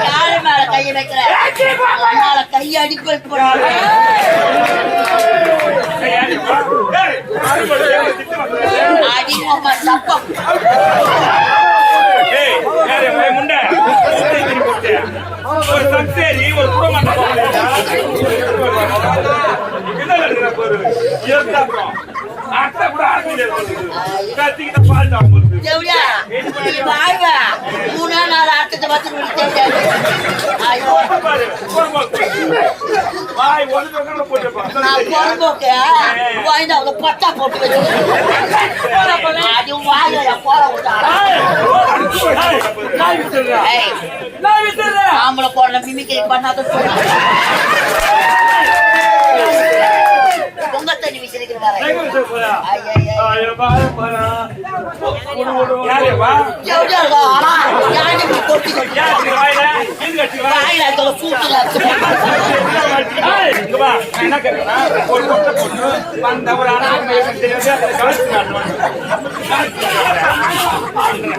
யாரு மேல கைய வைக்கிற அதனால கைய அடிப்பை போறாங்க சப்பம் முண்டை. ஒரு ஒரு என்ன அத்தை கூட. கத்திக்கிட்ட பால் மூணா நாலு ஆட்டத்தை பார்த்து பட்டா போட்டு வச்சு. அது வாயில போற விட்டா. ஏய், நாய் விட்டுடுறா. ஏய், நாய் விட்டுடுறா. ஆம்பளை மிமிக்கை பண்ணாத சொன்னா பொங்க தண்ணி விசிறிக்கிற வர எங்க விட்டுற போறா? ஐயா ஐயோ, பாரு, பாரு. யாரு, வா. எவ்வளோ இருக்கும் ஆனா யாரு இப்படி கொட்டி கொட்டி யாரு வாயில? இது கட்டி வா. வாயில இருக்கிற சூட்டுல ஏய், இங்க வா. நான் என்ன கேட்கிறேன்னா, ஒரு கொட்டை போட்டு, வந்த ஒரு ஆண் ஆண் மேய்ச்சல் தெரியாது, அதை கவனிச்சு காட்டுவாங்க. கவனிச்சு காட்டுவாங்க.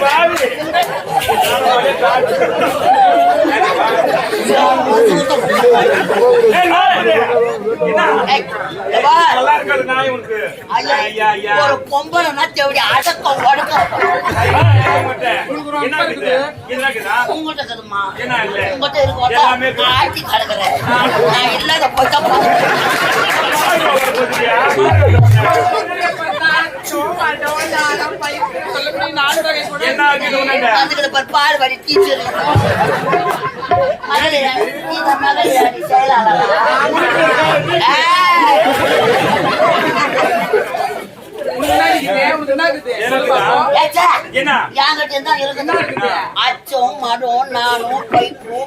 பாவி. ஒரு பொம்பளை நாச்சு அடக்கம் உங்கள்கிட்ட இருக்குதும்மா உங்கள்கிட்ட ஆட்சி கிடக்குறேன் நான் இல்லாத போய்தான் என்ன ஆகுது பால் வடி டீச்சர் செயலாளரா. அச்சம் மடம் நானும் பைப்பு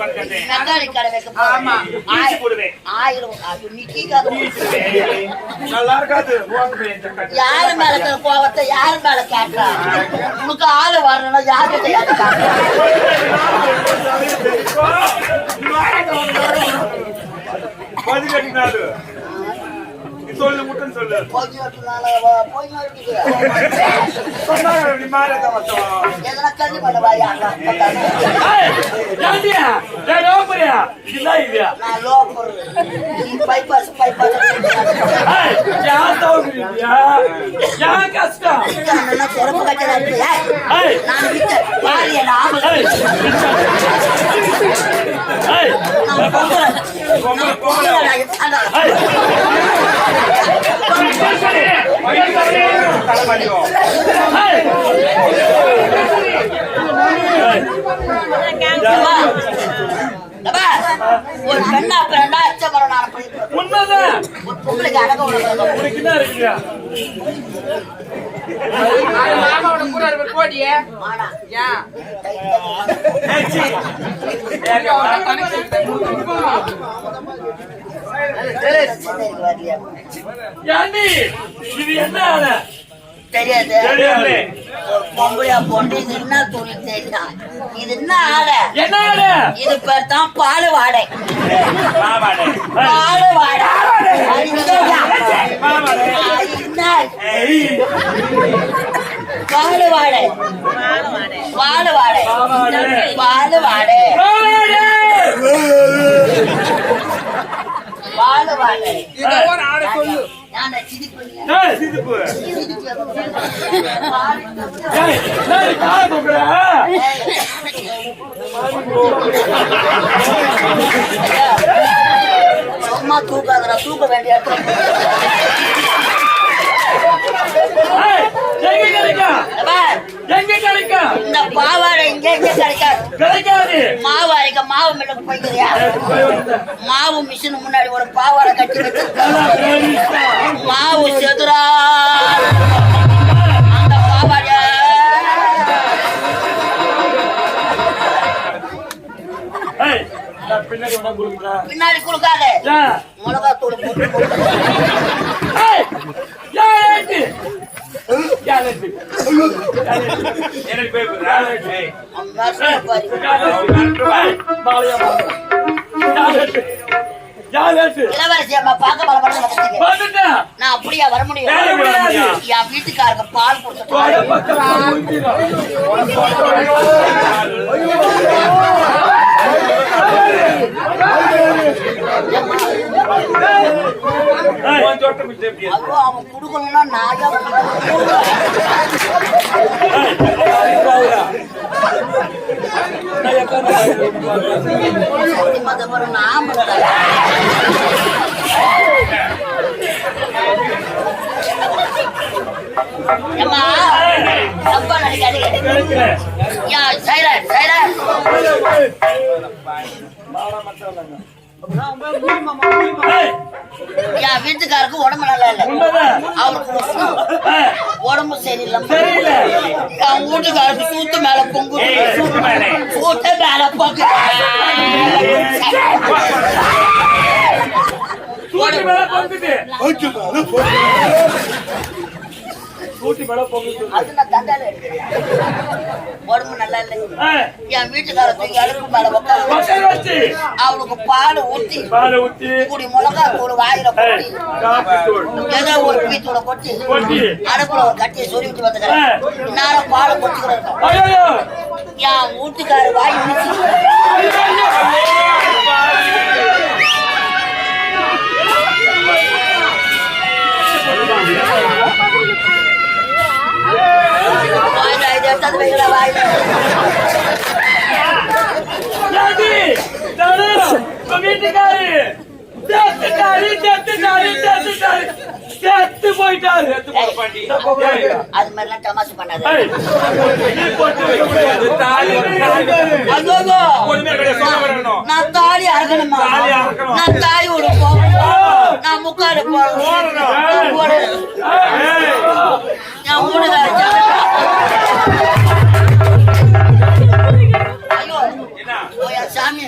கடை வைக்க ஆமா போடுவேன். ஆயிரம் நல்லா இருக்காது. யாரு மேல கோவத்தை யாரு மேல கேட்டா உனக்கு ஆளு கேட்டா பதினெட்டு சொல்லு முட்டன் சொல்லு கஷ்டம் ஓட்டுனால ஒரு பெண்ணா பிறந்தா அச்சமரம் உண்மைதான். அழக உனக்கு என்ன இருக்குயா ஆனா யாண்டி? இது என்ன ஆளு? தெரியாது. பொம்பளையா போட்டு இது என்ன தொழில் தெரியும் இது என்ன ஆள என்ன ஆளு? இது பேர் தான் பால் வாடை. பால் வாடை. பால் வாடை பால் வாடை. பால் வாடை சும்மா தூக்காதடா தூக்க வேண்டிய எங்க கிடைக்கும்? அப்பா, எங்க கிடைக்கும்? இந்த பாவாடை கிடைக்காது கிடைக்காது. மாவு அரைக்க மாவு போய்க்கிறியா. மாவு மிஷின் முன்னாடி ஒரு பாவாடை கட்டி பேரிஸ்டா. மாவு செதுரா அந்த பாவாடை பின்னாடி கொடுக்காத? மிளகா தூள் போட்டு நான் அப்படியா வர முடியும்? முடியாது? என் வீட்டுக்காரங்க பால் போட அவன் குடுக்கணும்னா நாயா மதபுரம் நாம ஏம்மா தப்பா என் வீட்டுக்காருக்கு உடம்பு நல்லா இல்ல. அவருக்கு உடம்பு சரியில்லை. என் வீட்டுக்காருக்கு சூத்து மேல பொங்கு சூத்து மேலே. சூத்து மேல பொங்கு மேல பொங்குது. சூட்டி மேல பொங்குது. அது நான் தண்டால எடுக்கிறேன். உடம்பு நல்லா இல்லை ஏய், என் வீட்டுக்கார தூக்கி அடுப்பு மேல உட்கார வச்சு, உட்கார வச்சு, அவளுக்கு பால் ஊத்தி பாலை ஊத்தி, குடி மிளகா தூள் வாயில தூள். ஏதோ ஒரு பீத்தூட கொட்டி கொட்டி. அடுப்புல ஒரு கட்டியை சொருவிட்டு வந்துக்கிறேன் இந்நேரம் பால் கொட்டிக்கிறேன். என் வீட்டுக்கார வாய் முடிச்சு வாயில இதை எடுத்தாந்து வைக்கல வாயில செத்து போயிட்டாரு. அது மாதிரிலாம் தமாசு பண்ணாத. தாலி, தாலி. நான் தாலி அறுக்கணுமா தாலி. நான் முக்காடு? ஓயா சாமி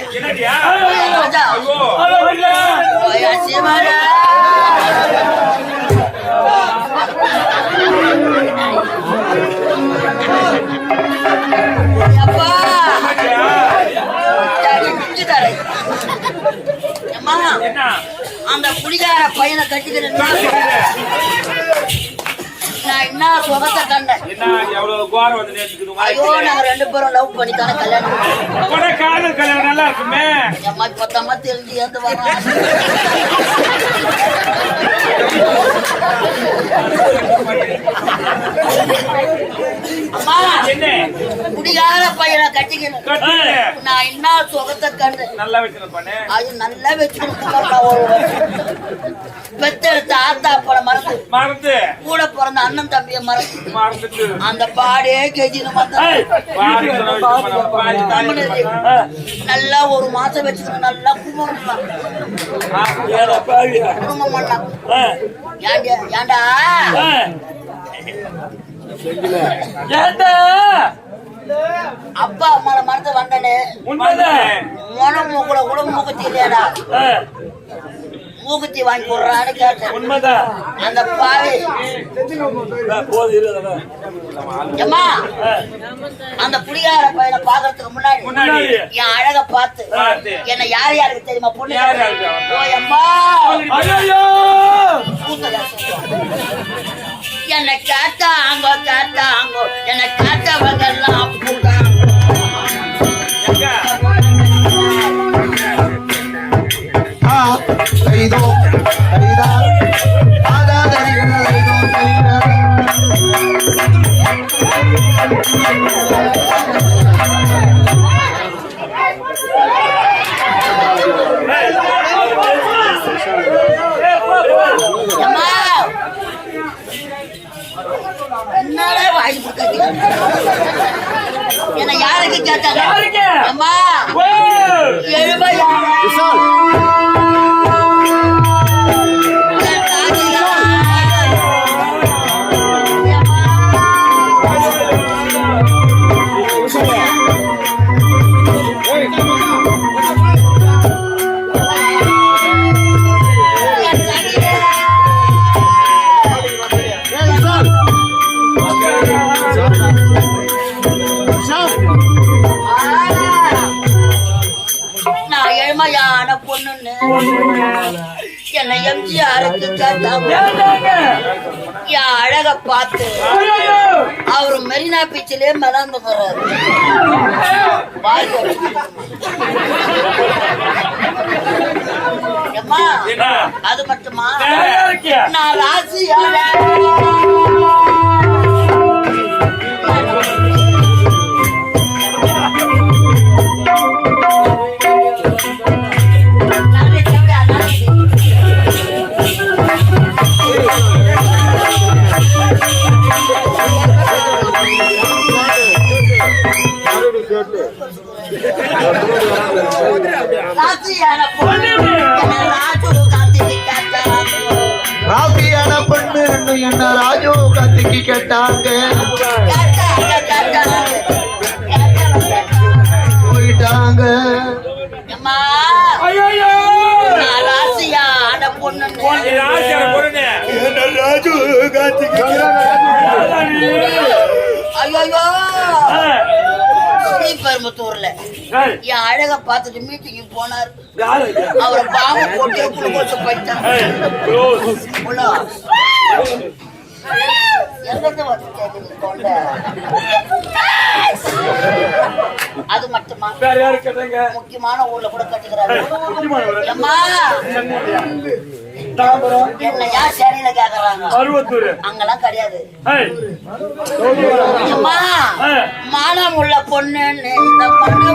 அந்த குடிகார பையனை கட்டிக்கிறேன் சுகத்தை கண்டேன் என்ன எவ்வளவு கோரம் வந்து நேற்றுக்குது ஐயோ நாங்க ரெண்டு பேரும் லவ் பண்ணி தானே கல்யாணம். கூட காதல் கல்யாணம் நல்லா இருக்குமே. என் மாதிரி பத்தாம தெரிஞ்சு ஏந்து வரான் அம்மா என்ன? குடிகார பையனை கட்டிக்கணும். கட்டு நான் என்ன சுகத்தை கண்டேன் நல்லா வச்சு பண்ணு. அது நல்லா வச்சுக்கணும் பெத்தெடுத்த ஆத்தா அப்பட மறந்து. மறந்து. கூட பிறந்த அண்ணன் தம்பிய அந்த பாடே பண்ண. நல்லா ஒரு மாசம் வச்சுக்கணும் நல்லா குடும்பம் குடும்பம் பண்ணலாம் ஏன்டா ஏண்டா? அப்பா அம்மால மறந்து வந்தனே. மனம் மூக்குல கூட மூக்குத்தி இல்லையாடா மூக்குத்தி வாங்கி போடுறான்னு கேட்டேன். உண்மைதான். அந்த பாவி. அந்த புளியார பையனை பாக்குறதுக்கு முன்னாடி என் அழக பார்த்து. என்ன யார் யாருக்கு தெரியுமா பொண்ணு யார் யாருக்கு? ஓ அம்மா ஐயோ என்னை கேட்டாங்க கேட்டாங்க என்னை கேட்டவங்க எல்லாம் olvidó. அழக பார்த்து! அவரு மெரினா பீச்சிலே ஏம்மா என்ன? அது மட்டுமா? நான் ராசியான ஸ்ரீபெரும்புத்தூர்ல என் அழக பார்த்துட்டு மீட்டிங் போனார்? அவரை பாம்பு போட்டு close. உள்ள. எங்கிருந்து வந்து தொண்டை? அது மட்டுமா வேற யாரு கேட்டாங்க? முக்கியமான ஊர்ல கூட கட்டுக்கிறாரு. அம்மா தாம்பரம், என்ன யார் சேனையில கேக்குறாங்க அருவத்தூர். அங்கெல்லாம் கிடையாது அம்மா. மானம் உள்ள பொண்ணுன்னு இந்த பொண்ணு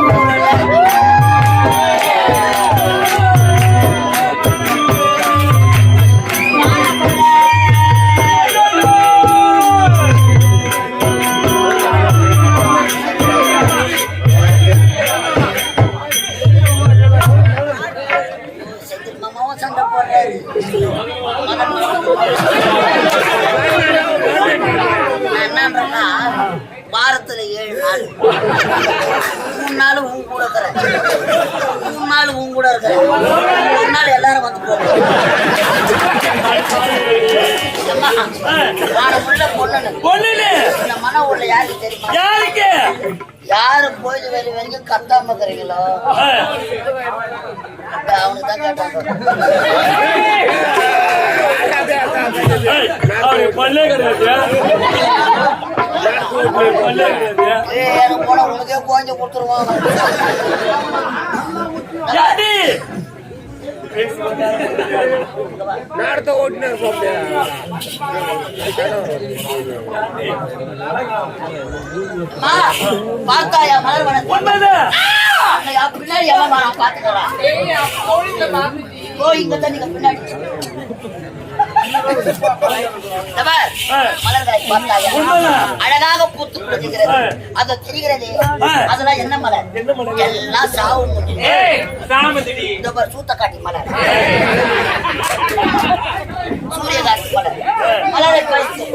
கூட இருக்கிறேன் ஒரு நாள் எல்லாரும் வந்து போகும் மன உள்ள யாருக்கு தெரியுமா? யாரு போயிட்டு வெளி வரைக்கும் கத்தாம இருக்கிறீங்களோ? அவனுக்கு தான் கேட்டாங்க போனா உனக்கே குழந்தை கொடுத்துருவாங்க. யாரு? அம்மா, பார்த்தாயா மலர் வனத்தை? உண்மைதான். அங்க பின்னாடி வரான் பாத்துக்கலாம் ஓ இங்க தான் நீங்க பின்னாடி அழகாக பூத்து குடிக்கிறது ஏய். அது தெரிகிறது. அதெல்லாம் என்ன மலர்? எல்லாம் சாவு. இந்த பார் சூத்தக்காட்டி மலர். சூரியகாந்தி மலர். மலரை பறித்து.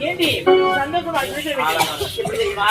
ஏண்டி சந்தோஷமா